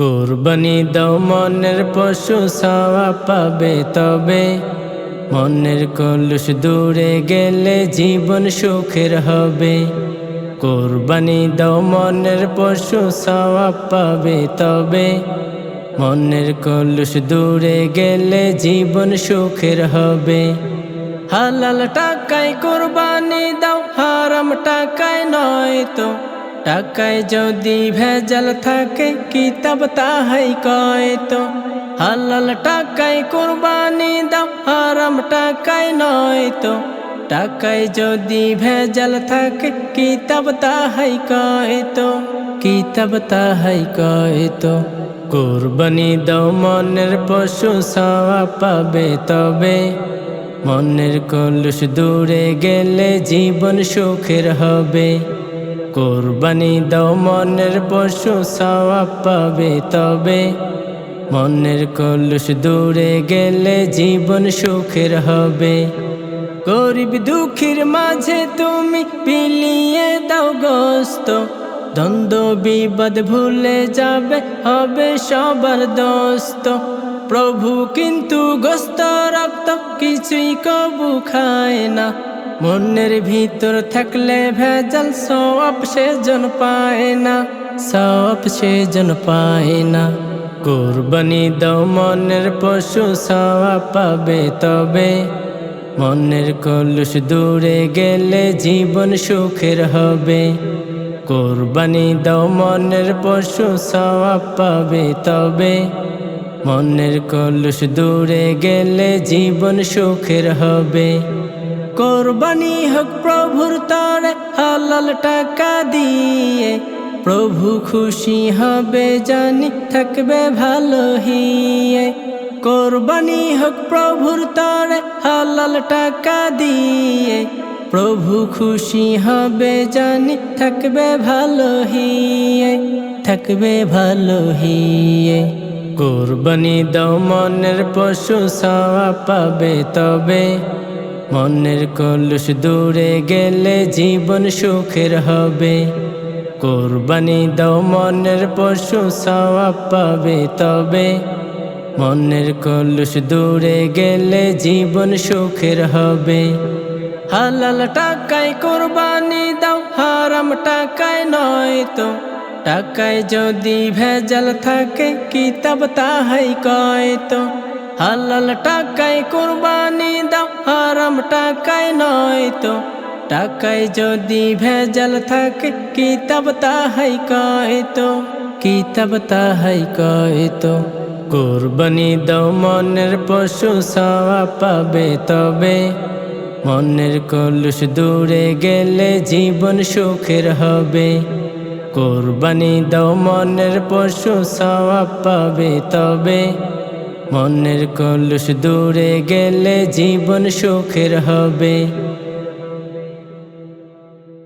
কোরবানি দাও, মনের পশু সাওয়া পাবে তবে। মনের কলুষ দূরে গেলে জীবন সুখের হবে। কোরবানি দাও, মনের পশু সাওয়া পাবে তবে। মনের কলুষ দূরে গেলে জীবন সুখের হবে। হালাল টাকায় কোরবানি দাও, হারাম টাকায় নয় তো। টাকায় যদি ভেজাল থাকে কিতাব তাহাই কয় তো? হালাল টাকায় কোরবানি দাও, হারাম টাকায় নয় তো? টাকায় যদি ভেজাল থাকে কিতাব তাহাই কয় তো? কিতাব তাহাই কয় তো? কোরবানি দাও, মনের পশু সাওয়া পাবে তবে। মনের কলুষ দূরে গেলে জীবন সুখের হবে। কোরবানি দাও, মনের পশু সাওয়া পাবে। তবে মনের কলুষ দূরে গেলে জীবন সুখের হবে। গরিব দুঃখীর মাঝে তুমি পিলিয়ে দাও গোস্ত দ্বন্দ্ব, বিবাদ ভুলে যাবে, হবে সবার দোস্ত। প্রভু কিন্তু গোস্ত রক্ত কিছুই কবু খায় না। মনের ভিতর থাকলে ভেজাল সব সেজন পায় না, সব সেজন পায় না। কোরবানি দাও মনের পশু সাওয়া পাবে তবে। মনের কলুষ দূরে গেলে জীবন সুখের হবে। কোরবানি দাও মনের পশু সাওয়া পাবে তবে। মনের কলুষ দূরে গেলে জীবন সুখের হবে। কোরবানি হোক প্রভুর তরে, হালাল টাকা দিয়ে। প্রভু খুশি হবে জানি, থাকবে ভালো হিয়ে। কোরবানি হোক প্রভুর তরে, হালাল টাকা দিয়ে। প্রভু খুশি হবে জানি, থাকবে ভালো হিয়ে, থাকবে ভালো হিয়ে। কোরবানি দাও মনের পশু সাওয়া পাবে তবে। মনের কলুষ দূরে গেলে জীবন সুখের হবে। কোরবানি দাও মনের পশু সাওয়া পাবে তবে। মনের কলুষ দূরে গেলে জীবন সুখের হবে। হালাল টাকায় কোরবানি দাও, হারাম টাকায় নয় তো। টাকায় যদি ভেজাল থাকে, কিতাব তাহাই কয় তো। হালাল টাকায় কোরবানি দাও, হারাম টাকায় নয় তো। টাকায় যদি ভেজাল থাকে, কিতাব তাহাই কয় তো, কিতাব তাহাই কয় তো। কোরবানি দাও, মনের পশু সাওয়া পাবে তবে। মনের কলুষ দূরে গেলে জীবন সুখের হবে। কোরবানি দাও, মনের পশু সাওয়া পাবে তবে। মনের কলুষ দূরে গেলে জীবন সুখের হবে।